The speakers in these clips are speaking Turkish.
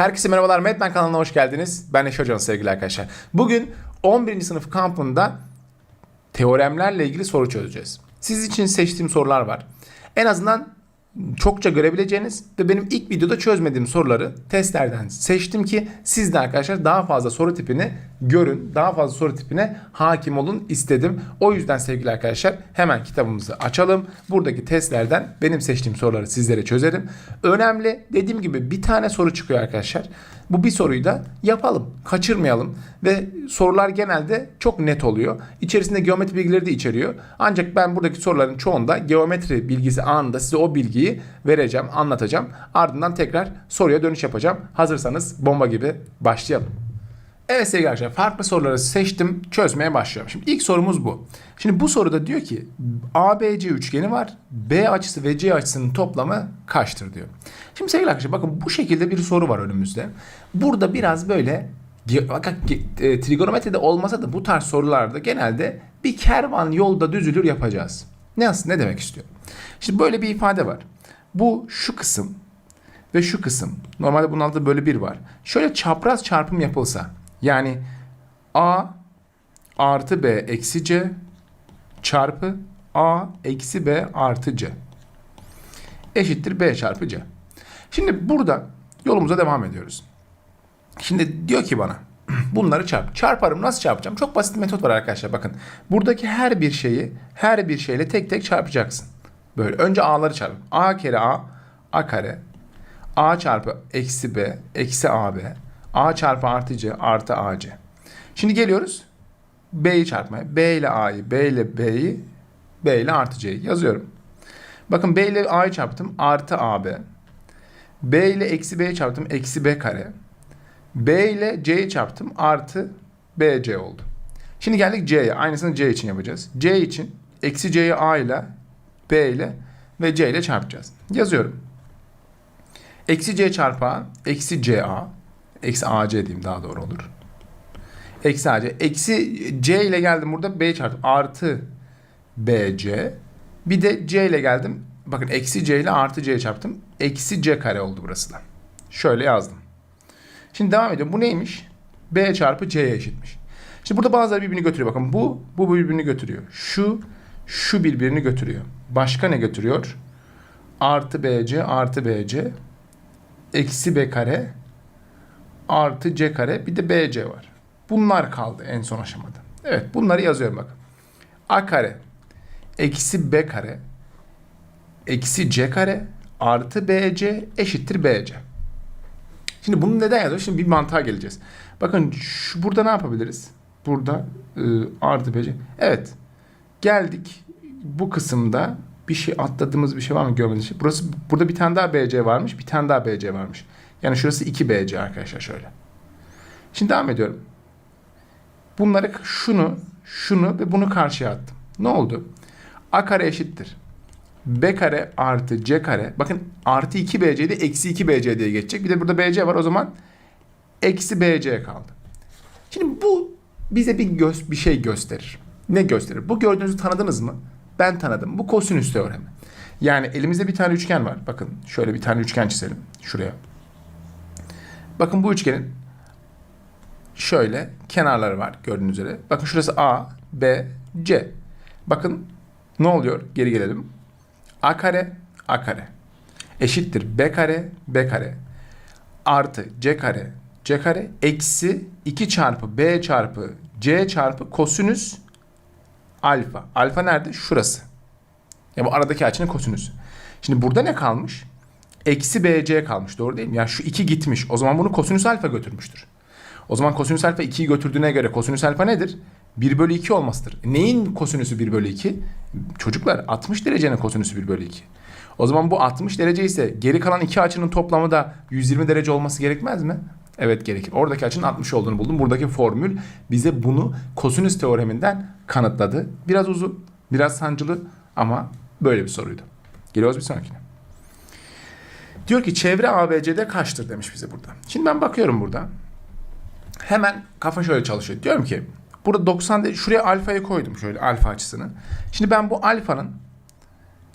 Herkese merhabalar. Metmen kanalına hoş geldiniz. Ben Neşe Hocam sevgili arkadaşlar. Bugün 11. sınıf kampında teoremlerle ilgili soru çözeceğiz. Siz için seçtiğim sorular var. En azından çokça görebileceğiniz ve benim ilk videoda çözmediğim soruları testlerden seçtim ki siz de arkadaşlar daha fazla soru tipini görün, daha fazla soru tipine hakim olun istedim. O yüzden sevgili arkadaşlar hemen kitabımızı açalım. Buradaki testlerden benim seçtiğim soruları sizlere çözerim. Önemli dediğim gibi bir tane soru çıkıyor arkadaşlar. Bu bir soruyu da yapalım, kaçırmayalım ve sorular genelde çok net oluyor. İçerisinde geometri bilgileri de içeriyor. Ancak ben buradaki soruların çoğunda geometri bilgisi anında size o bilgiyi vereceğim, anlatacağım. Ardından tekrar soruya dönüş yapacağım. Hazırsanız bomba gibi başlayalım. Evet sevgili arkadaşlar farklı soruları seçtim çözmeye başlıyorum. Şimdi ilk sorumuz bu. Şimdi bu soruda diyor ki ABC üçgeni var. B açısı ve C açısının toplamı kaçtır diyor. Şimdi sevgili arkadaşlar bakın bu şekilde bir soru var önümüzde. Burada biraz böyle ge- e, trigonometride olmasa da bu tarz sorularda genelde bir kervan yolda düzülür yapacağız. Ne aslında ne demek istiyor? Şimdi böyle bir ifade var. Bu şu kısım ve şu kısım. Normalde bunun altında böyle bir var. Şöyle çapraz çarpım yapılsa yani A artı B eksi C çarpı A eksi B artı C eşittir B çarpı C. Şimdi burada yolumuza devam ediyoruz. Şimdi diyor ki bana bunları çarp. Çarparım nasıl çarpacağım? Çok basit bir metot var arkadaşlar bakın. Buradaki her bir şeyi her bir şeyle tek tek çarpacaksın. Böyle önce A'ları çarp. A kere A, A kare. A çarpı eksi B, eksi AB. A çarpı artı C, artı AC. Şimdi geliyoruz B'yi çarpmaya. B ile A'yı, B ile B'yi, B ile artı C'yi yazıyorum. Bakın B ile A'yı çarptım. Artı AB. B ile eksi B'yi çarptım. Eksi B kare. B ile C'yi çarptım. Artı BC oldu. Şimdi geldik C'ye. Aynısını C için yapacağız. C için eksi C'yi A ile B ile ve C ile çarpacağız. Yazıyorum. Eksi C çarpı A. Eksi CA. Eksi AC diyeyim daha doğru olur. Eksi AC. Eksi C ile geldim burada B çarptım. Artı BC. Bir de C ile geldim. Bakın eksi C ile artı C çarptım. Eksi C kare oldu burası da. Şöyle yazdım. Şimdi devam ediyorum. Bu neymiş? B çarpı C'ye eşitmiş. Şimdi burada bazıları birbirini götürüyor. Bakın bu, bu birbirini götürüyor. Şu, şu birbirini götürüyor. Başka ne götürüyor? Artı BC artı BC eksi B kare artı C kare bir de BC var. Bunlar kaldı en son aşamada. Evet bunları yazıyorum bakın. A kare eksi B kare eksi C kare artı BC eşittir BC. Şimdi bunu neden yazıyor? Şimdi bir mantığa geleceğiz. Bakın şu, burada ne yapabiliriz? Burada e, artı BC. Evet. Geldik bu kısımda bir şey atladığımız bir şey var mı görmediğiniz şey. Burası burada bir tane daha BC varmış, bir tane daha BC varmış. Yani şurası 2 BC arkadaşlar şöyle. Şimdi devam ediyorum. Bunları şunu, şunu ve bunu karşıya attım. Ne oldu? A kare eşittir. B kare artı C kare. Bakın artı 2 BC'de eksi 2 BC diye geçecek. Bir de burada BC var o zaman eksi BC kaldı. Şimdi bu bize bir göz, bir şey gösterir. Ne gösterir? Bu gördüğünüzü tanıdınız mı? Ben tanıdım. Bu kosinüs teoremi. Yani elimizde bir tane üçgen var. Bakın şöyle bir tane üçgen çizelim. Şuraya. Bakın bu üçgenin şöyle kenarları var gördüğünüz üzere. Bakın şurası A, B, C. Bakın ne oluyor? Geri gelelim. A kare, A kare. Eşittir B kare, B kare. Artı C kare, C kare. Eksi 2 çarpı B çarpı C çarpı kosinüs alfa. Alfa nerede? Şurası. Ya bu aradaki açının kosinüsü. Şimdi burada ne kalmış? Eksi BC kalmış. Doğru değil mi? Yani şu 2 gitmiş. O zaman bunu kosinüs alfa götürmüştür. O zaman kosinüs alfa 2'yi götürdüğüne göre kosinüs alfa nedir? 1 bölü 2 olmasıdır. Neyin kosinüsü 1 bölü 2? Çocuklar 60 derecenin kosinüsü 1 bölü 2. O zaman bu 60 derece ise geri kalan iki açının toplamı da 120 derece olması gerekmez mi? Evet gerekir. Oradaki açının 60 olduğunu buldum. Buradaki formül bize bunu kosinüs teoreminden kanıtladı. Biraz uzun, biraz sancılı ama böyle bir soruydu. Geliyoruz bir sonrakine. Diyor ki çevre ABC'de kaçtır demiş bize burada. Şimdi ben bakıyorum burada. Hemen kafa şöyle çalışıyor. Diyorum ki burada 90 derece şuraya alfayı koydum şöyle alfa açısını. Şimdi ben bu alfanın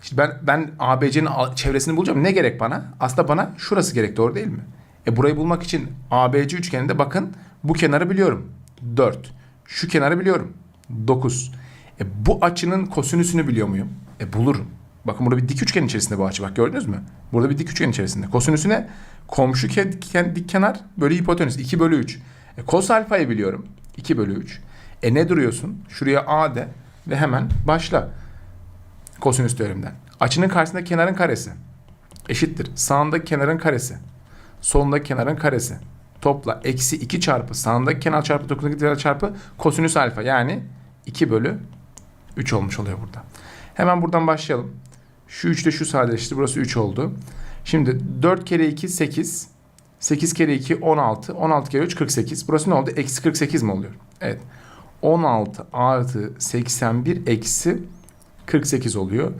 Şimdi ben ben ABC'nin çevresini bulacağım. Ne gerek bana? Aslında bana şurası gerek doğru değil mi? E burayı bulmak için ABC üçgeninde bakın bu kenarı biliyorum. 4. Şu kenarı biliyorum. 9. E bu açının kosinüsünü biliyor muyum? E bulurum. Bakın burada bir dik üçgen içerisinde bu açı. Bak gördünüz mü? Burada bir dik üçgen içerisinde. Kosinüsüne komşu ke- ke- dik kenar bölü hipotenüs 2 bölü 3. E kos alfayı biliyorum. 2 bölü 3. E ne duruyorsun? Şuraya A de ve hemen başla. Kosinüs teoreminden. Açının karşısındaki kenarın karesi eşittir. Sağındaki kenarın karesi. Solundaki kenarın karesi. Topla eksi 2 çarpı sağındaki kenar çarpı dokundaki kenar çarpı kosinüs alfa. Yani 2 bölü 3 olmuş oluyor burada. Hemen buradan başlayalım. Şu 3 ile şu sadeleşti. Burası 3 oldu. Şimdi 4 kere 2 8. 8 kere 2 16. 16 kere 3 48. Burası ne oldu? Eksi 48 mi oluyor? Evet. 16 artı 81 eksi 48 oluyor.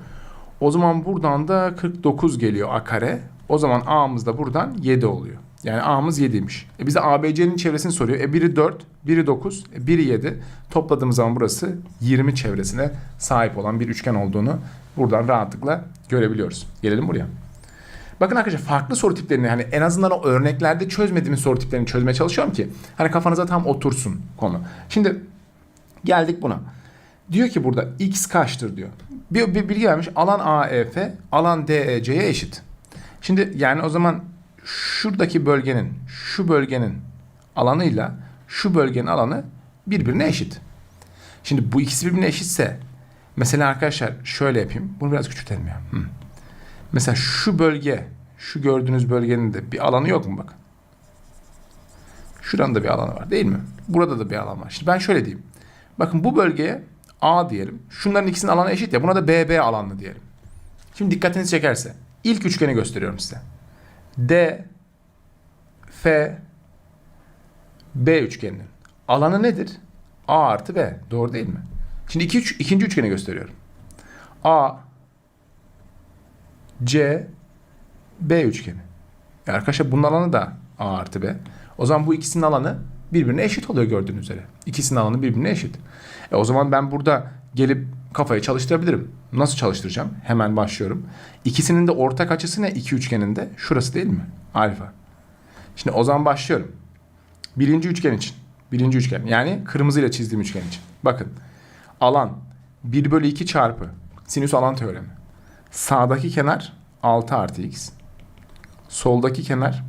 O zaman buradan da 49 geliyor a kare. O zaman a'mız da buradan 7 oluyor. Yani a'mız 7'ymiş. E bize ABC'nin çevresini soruyor. E biri 4, biri 9, e biri 7. Topladığımız zaman burası 20 çevresine sahip olan bir üçgen olduğunu buradan rahatlıkla görebiliyoruz. Gelelim buraya. Bakın arkadaşlar farklı soru tiplerini hani en azından o örneklerde çözmediğimiz soru tiplerini çözmeye çalışıyorum ki hani kafanıza tam otursun konu. Şimdi geldik buna. Diyor ki burada x kaçtır diyor. Bir, bir bilgi vermiş. Alan AEF alan DEC'ye eşit. Şimdi yani o zaman şuradaki bölgenin şu bölgenin alanıyla şu bölgenin alanı birbirine eşit. Şimdi bu ikisi birbirine eşitse mesela arkadaşlar şöyle yapayım. Bunu biraz küçültelim ya. Hı. Mesela şu bölge şu gördüğünüz bölgenin de bir alanı yok mu bakın. Şuranın da bir alanı var değil mi? Burada da bir alan var. Şimdi ben şöyle diyeyim. Bakın bu bölgeye A diyelim. Şunların ikisinin alanı eşit ya. Buna da BB alanlı diyelim. Şimdi dikkatinizi çekerse. ilk üçgeni gösteriyorum size. D, F, B üçgeninin alanı nedir? A artı B. Doğru değil mi? Şimdi iki, üç, ikinci üçgeni gösteriyorum. A, C, B üçgeni. E arkadaşlar bunun alanı da A artı B. O zaman bu ikisinin alanı birbirine eşit oluyor gördüğünüz üzere. İkisinin alanı birbirine eşit. E o zaman ben burada gelip kafayı çalıştırabilirim. Nasıl çalıştıracağım? Hemen başlıyorum. İkisinin de ortak açısı ne? İki üçgenin de. Şurası değil mi? Alfa. Şimdi o zaman başlıyorum. Birinci üçgen için. Birinci üçgen. Yani kırmızıyla çizdiğim üçgen için. Bakın. Alan 1 bölü 2 çarpı sinüs alan teoremi. Sağdaki kenar 6 artı x. Soldaki kenar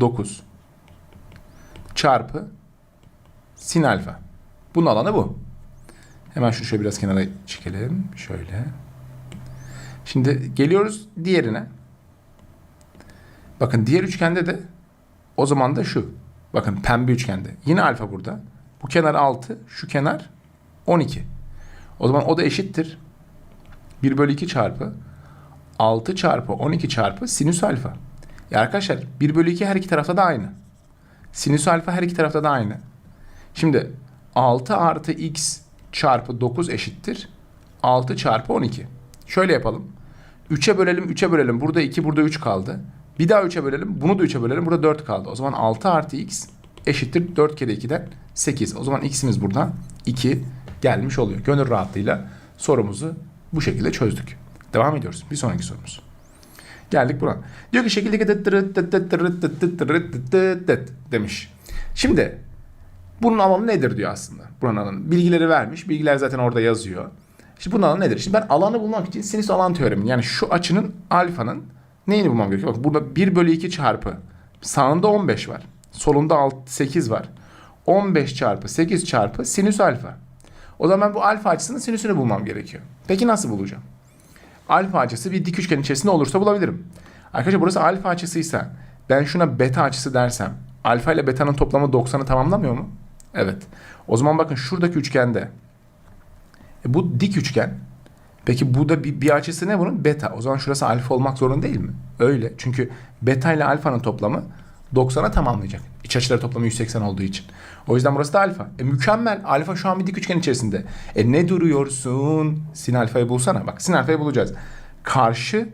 9 çarpı sin alfa. Bunun alanı bu. Hemen şunu şöyle biraz kenara çekelim. Şöyle. Şimdi geliyoruz diğerine. Bakın diğer üçgende de o zaman da şu. Bakın pembe üçgende. Yine alfa burada. Bu kenar 6, şu kenar 12. O zaman o da eşittir. 1 bölü 2 çarpı 6 çarpı 12 çarpı sinüs alfa. Ya arkadaşlar 1 bölü 2 her iki tarafta da aynı. Sinüs alfa her iki tarafta da aynı. Şimdi 6 artı x çarpı 9 eşittir. 6 çarpı 12. Şöyle yapalım. 3'e bölelim 3'e bölelim. Burada 2 burada 3 kaldı. Bir daha 3'e bölelim. Bunu da 3'e bölelim. Burada 4 kaldı. O zaman 6 artı x eşittir 4 kere 2'den 8. O zaman x'imiz buradan 2 gelmiş oluyor. Gönül rahatlığıyla sorumuzu bu şekilde çözdük. Devam ediyoruz. Bir sonraki sorumuz. Geldik buna. Diyor ki şekildeki demiş. Şimdi bunun alanı nedir diyor aslında. Buranın alanı. Bilgileri vermiş. Bilgiler zaten orada yazıyor. Şimdi bunun alanı nedir? Şimdi ben alanı bulmak için sinüs alan teoremi yani şu açının alfanın neyini bulmam gerekiyor? Bak burada 1 bölü 2 çarpı sağında 15 var. Solunda 6, 8 var. 15 çarpı 8 çarpı sinüs alfa. O zaman ben bu alfa açısının sinüsünü bulmam gerekiyor. Peki nasıl bulacağım? Alfa açısı bir dik üçgen içerisinde olursa bulabilirim. Arkadaşlar burası alfa açısıysa ben şuna beta açısı dersem alfa ile beta'nın toplamı 90'ı tamamlamıyor mu? Evet. O zaman bakın şuradaki üçgende e bu dik üçgen. Peki bu da bir, bir açısı ne bunun? Beta. O zaman şurası alfa olmak zorunda değil mi? Öyle. Çünkü beta ile alfanın toplamı 90'a tamamlayacak. İç açıları toplamı 180 olduğu için. O yüzden burası da alfa. E mükemmel. Alfa şu an bir dik üçgen içerisinde. E ne duruyorsun? Sin alfayı bulsana. Bak sin alfayı bulacağız. Karşı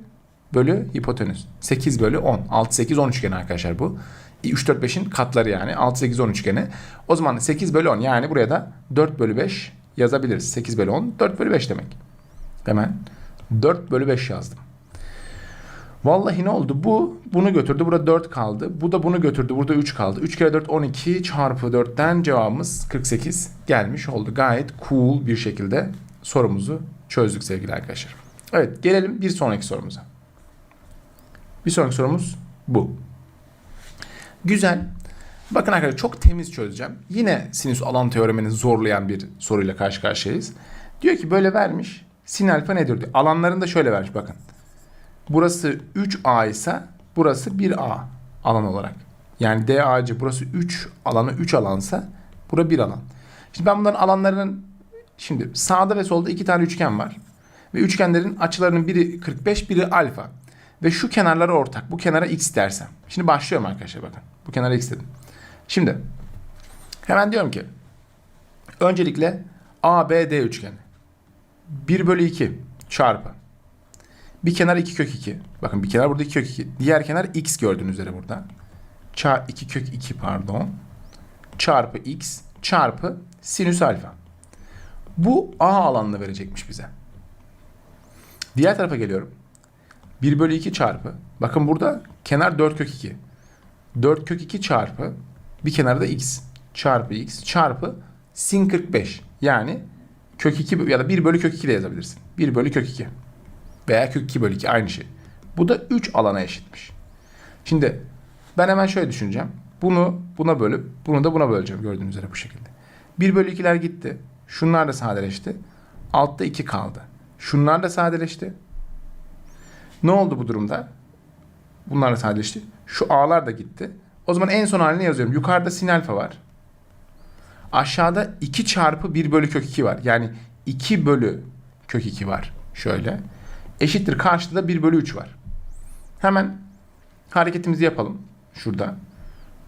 bölü hipotenüs. 8 bölü 10. 6, 8, 10 üçgeni arkadaşlar bu. 3, 4, 5'in katları yani. 6, 8, 10 üçgeni. O zaman 8 bölü 10 yani buraya da 4 bölü 5 yazabiliriz. 8 bölü 10 4 bölü 5 demek. Hemen 4 bölü 5 yazdım. Vallahi ne oldu? Bu bunu götürdü. Burada 4 kaldı. Bu da bunu götürdü. Burada 3 kaldı. 3 kere 4 12 çarpı 4'ten cevabımız 48 gelmiş oldu. Gayet cool bir şekilde sorumuzu çözdük sevgili arkadaşlar. Evet gelelim bir sonraki sorumuza. Bir sonraki sorumuz bu. Güzel. Bakın arkadaşlar çok temiz çözeceğim. Yine sinüs alan teoremini zorlayan bir soruyla karşı karşıyayız. Diyor ki böyle vermiş. Sin alfa nedir diyor. Alanlarını da şöyle vermiş bakın. Burası 3A ise burası 1A alan olarak. Yani DAC burası 3 alanı 3 alansa bura 1 alan. Şimdi ben bunların alanlarının şimdi sağda ve solda iki tane üçgen var. Ve üçgenlerin açılarının biri 45 biri alfa. Ve şu kenarları ortak. Bu kenara x dersem. Şimdi başlıyorum arkadaşlar bakın. Bu kenara x dedim. Şimdi hemen diyorum ki öncelikle ABD üçgeni 1 bölü 2 çarpı bir kenar 2 kök 2. Bakın bir kenar burada 2 kök 2. Diğer kenar x gördüğünüz üzere burada. Ça 2 kök 2 pardon. Çarpı x çarpı sinüs alfa. Bu A alanını verecekmiş bize. Diğer tarafa geliyorum. 1 bölü 2 çarpı. Bakın burada kenar 4 kök 2. 4 kök 2 çarpı bir kenarda x çarpı x çarpı sin 45. Yani kök 2 ya da 1 bölü kök 2 de yazabilirsin. 1 bölü kök 2 veya kök 2 bölü 2 aynı şey. Bu da 3 alana eşitmiş. Şimdi ben hemen şöyle düşüneceğim. Bunu buna bölüp bunu da buna böleceğim gördüğünüz üzere bu şekilde. 1 bölü 2'ler gitti. Şunlar da sadeleşti. Altta 2 kaldı. Şunlar da sadeleşti. Ne oldu bu durumda? Bunlar da sadeleşti. Şu a'lar da gitti. O zaman en son halini yazıyorum. Yukarıda sin alfa var. Aşağıda 2 çarpı 1 bölü kök 2 var. Yani 2 bölü kök 2 var. Şöyle. Eşittir karşıda 1 bölü 3 var. Hemen hareketimizi yapalım. Şurada.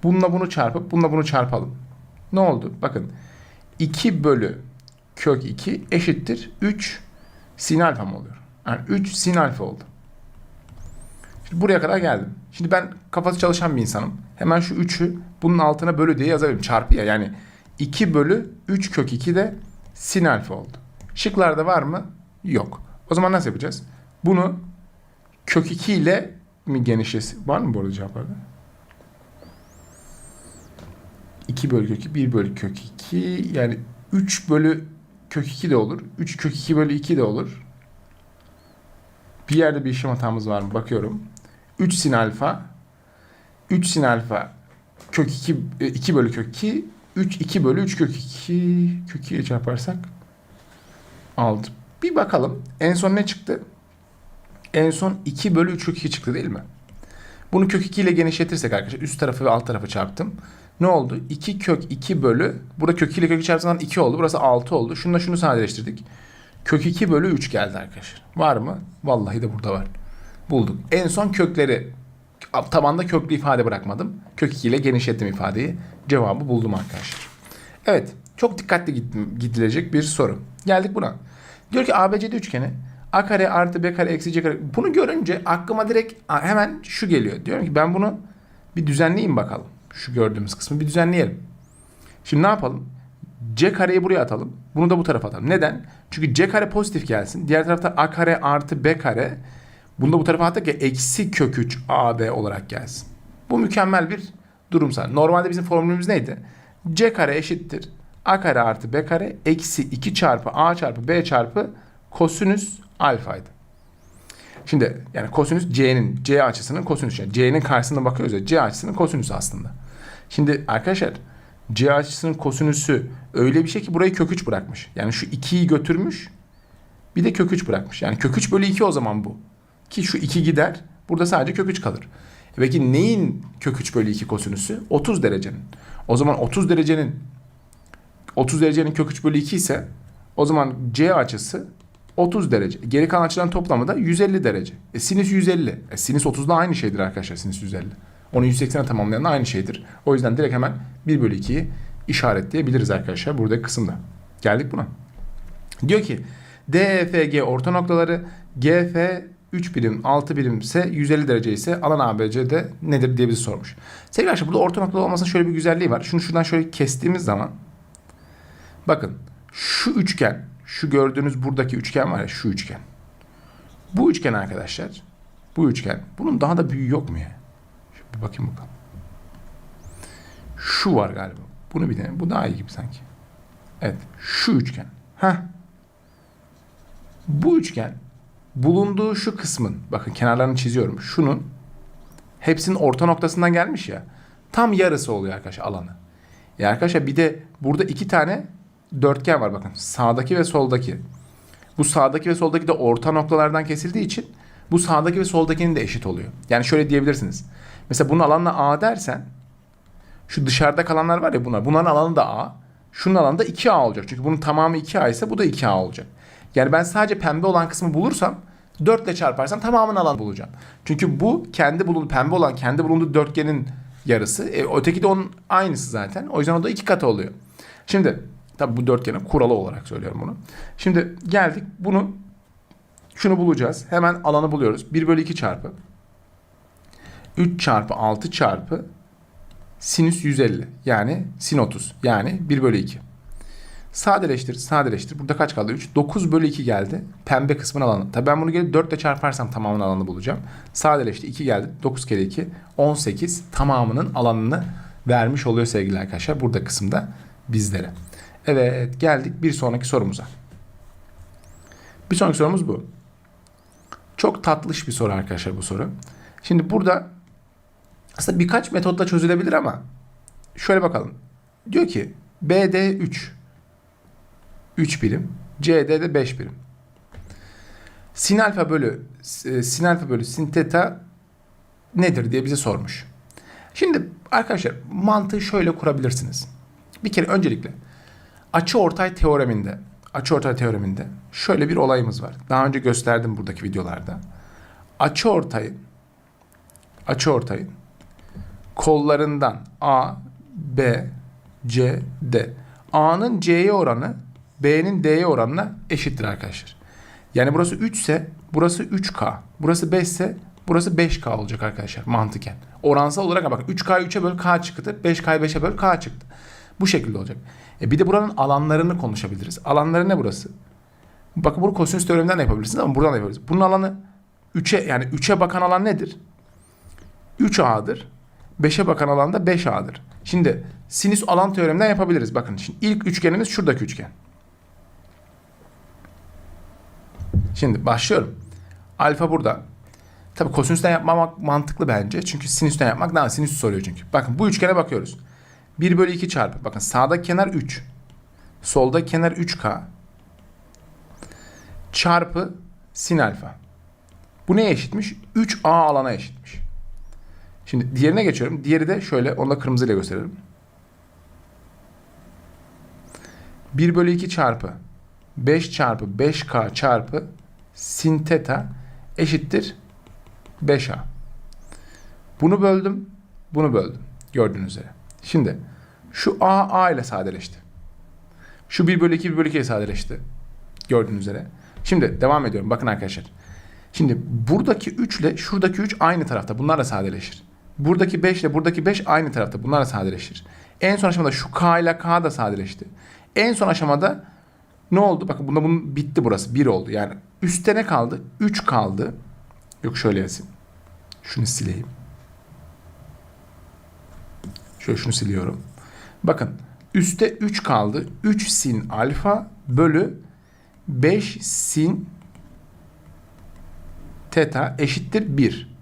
Bununla bunu çarpıp bununla bunu çarpalım. Ne oldu? Bakın. 2 bölü kök 2 eşittir 3 sin alfa mı oluyor? Yani 3 sin alfa oldu. Şimdi buraya kadar geldim. Şimdi ben kafası çalışan bir insanım. Hemen şu 3'ü bunun altına bölü diye yazabilirim. Çarpı ya yani 2 bölü 3 kök 2 de sin alfa oldu. Şıklarda var mı? Yok. O zaman nasıl yapacağız? Bunu kök 2 ile mi genişlesi? Var mı bu arada cevaplarda? 2 bölü kök 2, 1 bölü kök 2 yani 3 bölü kök 2 de olur. 3 kök 2 bölü 2 de olur. Bir yerde bir işlem hatamız var mı? Bakıyorum. 3 sin alfa 3 sin alfa kök 2 2 bölü kök 2 3 2 bölü 3 kök 2 kök 2'ye çarparsak 6. Bir bakalım. En son ne çıktı? En son 2 bölü 3 kök 2 çıktı değil mi? Bunu kök 2 ile genişletirsek arkadaşlar üst tarafı ve alt tarafı çarptım. Ne oldu? 2 kök 2 bölü burada kök 2 ile kök 2 çarptığından 2 oldu. Burası 6 oldu. Şununla şunu sadeleştirdik. Kök 2 bölü 3 geldi arkadaşlar. Var mı? Vallahi de burada var. Bulduk. En son kökleri tabanda köklü ifade bırakmadım. Kök 2 ile genişlettim ifadeyi. Cevabı buldum arkadaşlar. Evet. Çok dikkatli gidilecek bir soru. Geldik buna. Diyor ki ABCD üçgeni A kare artı B kare eksi C kare. Bunu görünce aklıma direkt hemen şu geliyor. Diyorum ki ben bunu bir düzenleyeyim bakalım. Şu gördüğümüz kısmı bir düzenleyelim. Şimdi ne yapalım? C kareyi buraya atalım. Bunu da bu tarafa atalım. Neden? Çünkü C kare pozitif gelsin. Diğer tarafta A kare artı B kare. Bunu da bu tarafa attık ya eksi kök 3 AB olarak gelsin. Bu mükemmel bir durumsal. Normalde bizim formülümüz neydi? C kare eşittir. A kare artı B kare eksi 2 çarpı A çarpı B çarpı kosinüs alfaydı. Şimdi yani kosinüs C'nin C açısının kosinüsü. Yani C'nin karşısına bakıyoruz ya C açısının kosinüsü aslında. Şimdi arkadaşlar C açısının kosinüsü öyle bir şey ki burayı kök 3 bırakmış. Yani şu 2'yi götürmüş bir de kök 3 bırakmış. Yani kök 3 bölü 2 o zaman bu. Ki şu 2 gider. Burada sadece kök 3 kalır. Peki neyin kök 3 bölü 2 kosinüsü? 30 derecenin. O zaman 30 derecenin 30 derecenin kök 3 bölü 2 ise o zaman C açısı 30 derece. Geri kalan açıdan toplamı da 150 derece. E, sinüs 150. E, sinüs 30 da aynı şeydir arkadaşlar sinüs 150. Onu 180'e tamamlayan da aynı şeydir. O yüzden direkt hemen 1 bölü 2'yi işaretleyebiliriz arkadaşlar buradaki kısımda. Geldik buna. Diyor ki DEFG orta noktaları GF 3 birim 6 birim ise 150 derece ise alan ABC'de nedir diye bizi sormuş. Sevgili arkadaşlar burada orta noktalı olmasının şöyle bir güzelliği var. Şunu şuradan şöyle kestiğimiz zaman bakın şu üçgen şu gördüğünüz buradaki üçgen var ya şu üçgen. Bu üçgen arkadaşlar Bu üçgen. Bunun daha da büyüğü yok mu ya? Şöyle bir bakayım bakalım. Şu var galiba. Bunu bir deneyelim. Bu daha iyi gibi sanki. Evet. Şu üçgen. Heh. Bu üçgen bulunduğu şu kısmın bakın kenarlarını çiziyorum. Şunun hepsinin orta noktasından gelmiş ya. Tam yarısı oluyor arkadaşlar alanı. Ya arkadaşlar bir de burada iki tane dörtgen var bakın. Sağdaki ve soldaki. Bu sağdaki ve soldaki de orta noktalardan kesildiği için bu sağdaki ve soldakinin de eşit oluyor. Yani şöyle diyebilirsiniz. Mesela bunun alanına A dersen şu dışarıda kalanlar var ya bunlar. Bunların alanı da A. Şunun alanı da 2A olacak. Çünkü bunun tamamı 2A ise bu da 2A olacak. Yani ben sadece pembe olan kısmı bulursam 4 ile çarparsam tamamının alanı bulacağım. Çünkü bu kendi bulunduğu pembe olan kendi bulunduğu dörtgenin yarısı. E, öteki de onun aynısı zaten. O yüzden o da iki katı oluyor. Şimdi tabi bu dörtgenin kuralı olarak söylüyorum bunu. Şimdi geldik bunu şunu bulacağız. Hemen alanı buluyoruz. 1 bölü 2 çarpı 3 çarpı 6 çarpı sinüs 150 yani sin 30 yani 1 bölü 2. Sadeleştir, sadeleştir. Burada kaç kaldı? 3. 9 bölü 2 geldi. Pembe kısmın alanı. Tabii ben bunu gelip 4 ile çarparsam tamamının alanını bulacağım. Sadeleşti. 2 geldi. 9 kere 2. 18 tamamının alanını vermiş oluyor sevgili arkadaşlar. Burada kısımda bizlere. Evet geldik bir sonraki sorumuza. Bir sonraki sorumuz bu. Çok tatlış bir soru arkadaşlar bu soru. Şimdi burada aslında birkaç metotla çözülebilir ama şöyle bakalım. Diyor ki BD 3 3 birim. CD de 5 birim. Sin alfa bölü e, sin alfa bölü sin teta nedir diye bize sormuş. Şimdi arkadaşlar mantığı şöyle kurabilirsiniz. Bir kere öncelikle açı ortay teoreminde açı ortay teoreminde şöyle bir olayımız var. Daha önce gösterdim buradaki videolarda. Açı ortayın açı ortayın kollarından A, B, C, D. A'nın C'ye oranı B'nin D'ye oranına eşittir arkadaşlar. Yani burası 3 ise burası 3K. Burası 5 ise burası 5K olacak arkadaşlar mantıken. Oransal olarak bak 3K'yı 3'e böl K çıktı. 5K'yı 5'e böl K çıktı. Bu şekilde olacak. E bir de buranın alanlarını konuşabiliriz. Alanları ne burası? Bakın bunu kosinüs teoreminden de yapabilirsiniz ama buradan da yapabiliriz. Bunun alanı 3'e yani 3'e bakan alan nedir? 3A'dır. 5'e bakan alan da 5A'dır. Şimdi sinüs alan teoreminden yapabiliriz. Bakın şimdi ilk üçgenimiz şuradaki üçgen. Şimdi başlıyorum. Alfa burada. Tabi kosinüsten yapmamak mantıklı bence. Çünkü sinüsten yapmak daha sinüs soruyor çünkü. Bakın bu üçgene bakıyoruz. 1 bölü 2 çarpı. Bakın sağdaki kenar 3. Solda kenar 3K. Çarpı sin alfa. Bu neye eşitmiş? 3A alana eşitmiş. Şimdi diğerine geçiyorum. Diğeri de şöyle. Onu da kırmızıyla gösterelim. 1 bölü 2 çarpı 5 çarpı 5K çarpı sin teta eşittir 5A. Bunu böldüm. Bunu böldüm. Gördüğünüz üzere. Şimdi şu A A ile sadeleşti. Şu 1 bölü 2 1 bölü 2 ile sadeleşti. Gördüğünüz üzere. Şimdi devam ediyorum. Bakın arkadaşlar. Şimdi buradaki 3 ile şuradaki 3 aynı tarafta. Bunlar da sadeleşir. Buradaki 5 ile buradaki 5 aynı tarafta. Bunlar da sadeleşir. En son aşamada şu K ile K da sadeleşti. En son aşamada ne oldu? Bakın bunda bunun bitti burası. 1 oldu. Yani üstte ne kaldı? 3 kaldı. Yok şöyle yazayım. Şunu sileyim. Şöyle şunu siliyorum. Bakın üstte 3 kaldı. 3 sin alfa bölü 5 sin teta eşittir 1.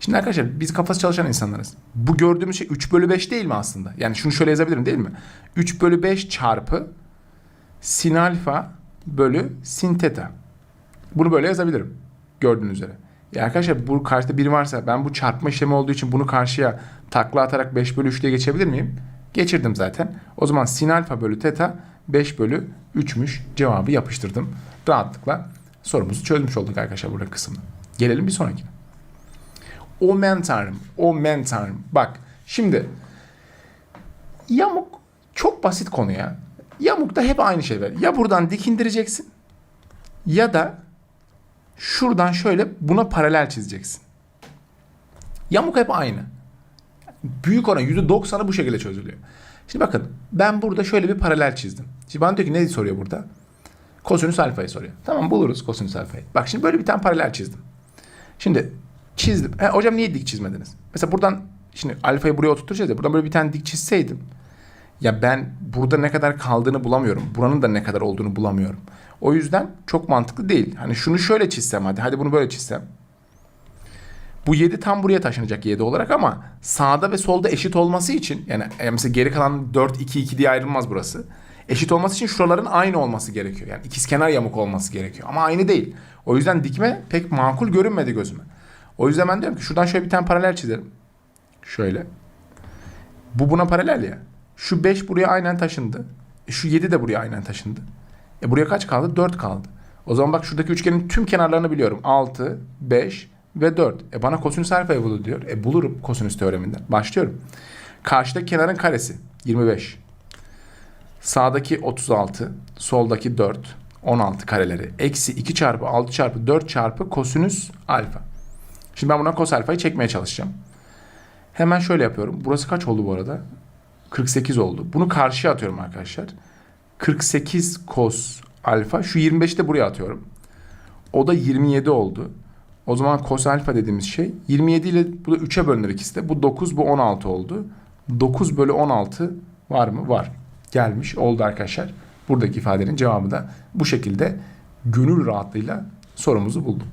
Şimdi arkadaşlar biz kafası çalışan insanlarız. Bu gördüğümüz şey 3 bölü 5 değil mi aslında? Yani şunu şöyle yazabilirim değil mi? 3 bölü 5 çarpı sin alfa bölü sin teta. Bunu böyle yazabilirim. Gördüğünüz üzere. Ya arkadaşlar bu karşıda biri varsa ben bu çarpma işlemi olduğu için bunu karşıya takla atarak 5 bölü 3 diye geçebilir miyim? Geçirdim zaten. O zaman sin alfa bölü teta 5 bölü 3'müş cevabı yapıştırdım. Rahatlıkla sorumuzu çözmüş olduk arkadaşlar burada kısmını. Gelelim bir sonrakine. O men o men. Bak şimdi yamuk çok basit konu ya. Yamukta hep aynı şey var. Ya buradan dik indireceksin ya da şuradan şöyle buna paralel çizeceksin. Yamuk hep aynı. Büyük oran %90'ı bu şekilde çözülüyor. Şimdi bakın ben burada şöyle bir paralel çizdim. Şimdi bana diyor ki ne soruyor burada? Kosinüs alfayı soruyor. Tamam buluruz kosinüs alfayı. Bak şimdi böyle bir tane paralel çizdim. Şimdi çizdim. He, hocam niye dik çizmediniz? Mesela buradan şimdi alfayı buraya oturtacağız ya. Buradan böyle bir tane dik çizseydim. Ya ben burada ne kadar kaldığını bulamıyorum. Buranın da ne kadar olduğunu bulamıyorum. O yüzden çok mantıklı değil. Hani şunu şöyle çizsem hadi. Hadi bunu böyle çizsem. Bu 7 tam buraya taşınacak 7 olarak ama sağda ve solda eşit olması için yani mesela geri kalan 4 2 2 diye ayrılmaz burası. Eşit olması için şuraların aynı olması gerekiyor. Yani ikizkenar yamuk olması gerekiyor ama aynı değil. O yüzden dikme pek makul görünmedi gözüme. O yüzden ben diyorum ki şuradan şöyle bir tane paralel çizelim. Şöyle. Bu buna paralel ya. Şu 5 buraya aynen taşındı. E şu 7 de buraya aynen taşındı. E buraya kaç kaldı? 4 kaldı. O zaman bak şuradaki üçgenin tüm kenarlarını biliyorum. 6, 5 ve 4. E bana kosinüs alfayı bul diyor. E bulurum kosinüs teoreminden. Başlıyorum. Karşıdaki kenarın karesi 25. Sağdaki 36, soldaki 4, 16 kareleri. Eksi 2 çarpı 6 çarpı 4 çarpı kosinüs alfa. Şimdi ben buna kos alfayı çekmeye çalışacağım. Hemen şöyle yapıyorum. Burası kaç oldu bu arada? 48 oldu. Bunu karşıya atıyorum arkadaşlar. 48 kos alfa. Şu 25'i de buraya atıyorum. O da 27 oldu. O zaman kos alfa dediğimiz şey 27 ile bu da 3'e bölünür ikisi de. Bu 9 bu 16 oldu. 9 bölü 16 var mı? Var. Gelmiş oldu arkadaşlar. Buradaki ifadenin cevabı da bu şekilde gönül rahatlığıyla sorumuzu bulduk.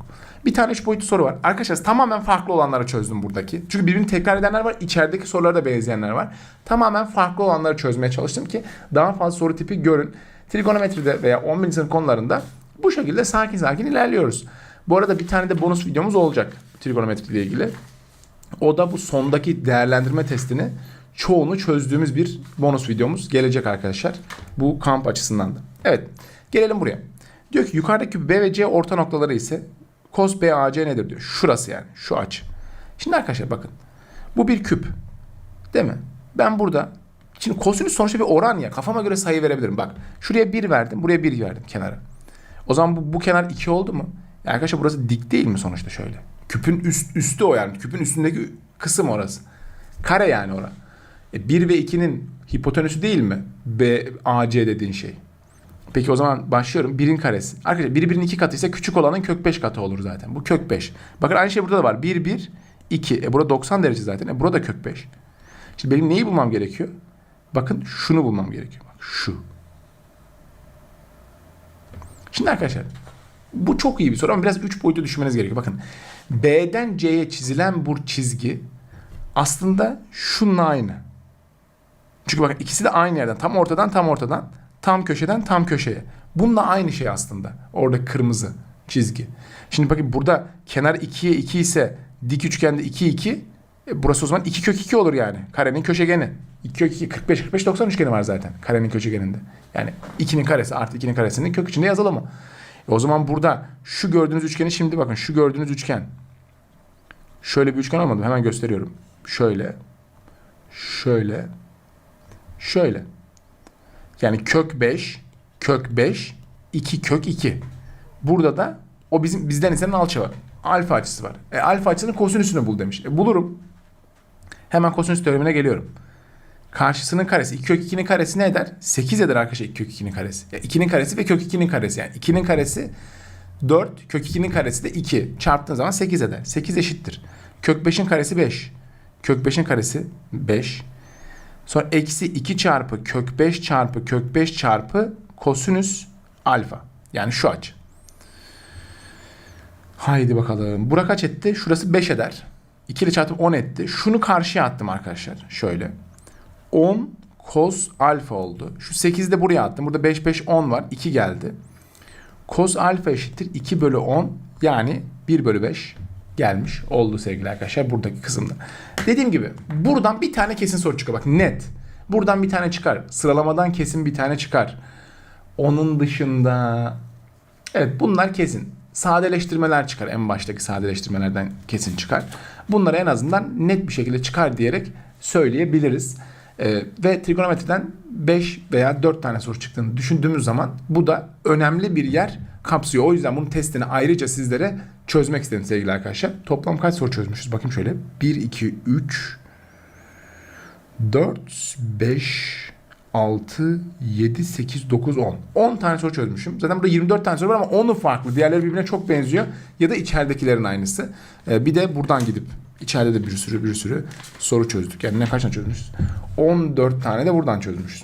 Bir tane üç boyutlu soru var. Arkadaşlar tamamen farklı olanları çözdüm buradaki. Çünkü birbirini tekrar edenler var. içerideki sorulara da benzeyenler var. Tamamen farklı olanları çözmeye çalıştım ki daha fazla soru tipi görün. Trigonometride veya 11. sınıf konularında bu şekilde sakin sakin ilerliyoruz. Bu arada bir tane de bonus videomuz olacak trigonometri ile ilgili. O da bu sondaki değerlendirme testini çoğunu çözdüğümüz bir bonus videomuz gelecek arkadaşlar. Bu kamp açısından da. Evet gelelim buraya. Diyor ki yukarıdaki B ve C orta noktaları ise cos BAC nedir diyor. Şurası yani şu açı. Şimdi arkadaşlar bakın. Bu bir küp. Değil mi? Ben burada Şimdi kosinüs sonuçta bir oran ya. Kafama göre sayı verebilirim. Bak şuraya 1 verdim. Buraya 1 verdim kenara. O zaman bu, bu kenar 2 oldu mu? Ya arkadaşlar burası dik değil mi sonuçta şöyle? Küpün üst, üstü o yani. Küpün üstündeki kısım orası. Kare yani ora. E 1 ve 2'nin hipotenüsü değil mi? B, AC dediğin şey. Peki o zaman başlıyorum. 1'in karesi. Arkadaşlar 1 1'in 2 katı ise küçük olanın kök 5 katı olur zaten. Bu kök 5. Bakın aynı şey burada da var. 1 1 2. E burada 90 derece zaten. E burada kök 5. Şimdi benim neyi bulmam gerekiyor? Bakın şunu bulmam gerekiyor. Bak şu. Şimdi arkadaşlar bu çok iyi bir soru ama biraz 3 boyutu düşünmeniz gerekiyor. Bakın B'den C'ye çizilen bu çizgi aslında şununla aynı. Çünkü bakın ikisi de aynı yerden. Tam ortadan tam ortadan. Tam köşeden tam köşeye. Bununla aynı şey aslında. Orada kırmızı çizgi. Şimdi bakın burada kenar 2'ye 2 ise dik üçgende 2 2 e burası o zaman 2 kök 2 olur yani. Karenin köşegeni. 2 kök 2 45 45 90 üçgeni var zaten karenin köşegeninde. Yani 2'nin karesi artı 2'nin karesinin kök içinde yazılı mı? E o zaman burada şu gördüğünüz üçgeni şimdi bakın şu gördüğünüz üçgen. Şöyle bir üçgen olmadı mı? Hemen gösteriyorum. Şöyle. Şöyle. Şöyle. Yani kök 5, kök 5, 2 kök 2. Burada da o bizim bizden istenen alçı var. Alfa açısı var. E, alfa açısının kosinüsünü bul demiş. E, bulurum. Hemen kosinüs teoremine geliyorum. Karşısının karesi 2 kök 2'nin karesi ne eder? 8 eder arkadaşlar 2 kök 2'nin karesi. Ya 2'nin karesi ve kök 2'nin karesi. Yani 2'nin karesi 4, kök 2'nin karesi de 2. Çarptığın zaman 8 eder. 8 eşittir. Kök 5'in karesi 5. Kök 5'in karesi 5. Sonra eksi 2 çarpı kök 5 çarpı kök 5 çarpı kosinüs alfa. Yani şu açı. Haydi bakalım. Bura kaç etti? Şurası 5 eder. 2 ile çarptım 10 etti. Şunu karşıya attım arkadaşlar. Şöyle. 10 cos alfa oldu. Şu 8'i de buraya attım. Burada 5 5 10 var. 2 geldi. Cos alfa eşittir 2 bölü 10 yani 1 bölü 5 gelmiş oldu sevgili arkadaşlar buradaki kısımda. Dediğim gibi buradan bir tane kesin soru çıkıyor. Bak net. Buradan bir tane çıkar. Sıralamadan kesin bir tane çıkar. Onun dışında evet bunlar kesin. Sadeleştirmeler çıkar. En baştaki sadeleştirmelerden kesin çıkar. Bunları en azından net bir şekilde çıkar diyerek söyleyebiliriz. Ee, ve trigonometriden 5 veya 4 tane soru çıktığını düşündüğümüz zaman bu da önemli bir yer kapsıyor. O yüzden bunun testini ayrıca sizlere çözmek istedim sevgili arkadaşlar. Toplam kaç soru çözmüşüz? Bakayım şöyle. 1, 2, 3, 4, 5, 6, 7, 8, 9, 10. 10 tane soru çözmüşüm. Zaten burada 24 tane soru var ama 10'u farklı. Diğerleri birbirine çok benziyor. Ya da içeridekilerin aynısı. Ee, bir de buradan gidip içeride de bir sürü bir sürü soru çözdük. Yani ne kaç çözmüşüz? 14 tane de buradan çözmüşüz.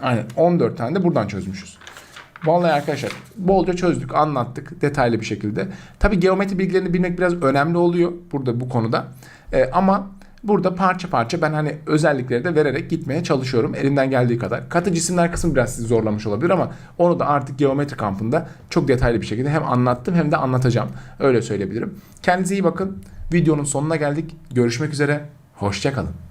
Aynen 14 tane de buradan çözmüşüz. Vallahi arkadaşlar bolca çözdük, anlattık detaylı bir şekilde. Tabi geometri bilgilerini bilmek biraz önemli oluyor burada bu konuda. Ee, ama burada parça parça ben hani özellikleri de vererek gitmeye çalışıyorum elimden geldiği kadar. Katı cisimler kısmı biraz sizi zorlamış olabilir ama onu da artık geometri kampında çok detaylı bir şekilde hem anlattım hem de anlatacağım. Öyle söyleyebilirim. Kendinize iyi bakın. Videonun sonuna geldik. Görüşmek üzere. Hoşçakalın.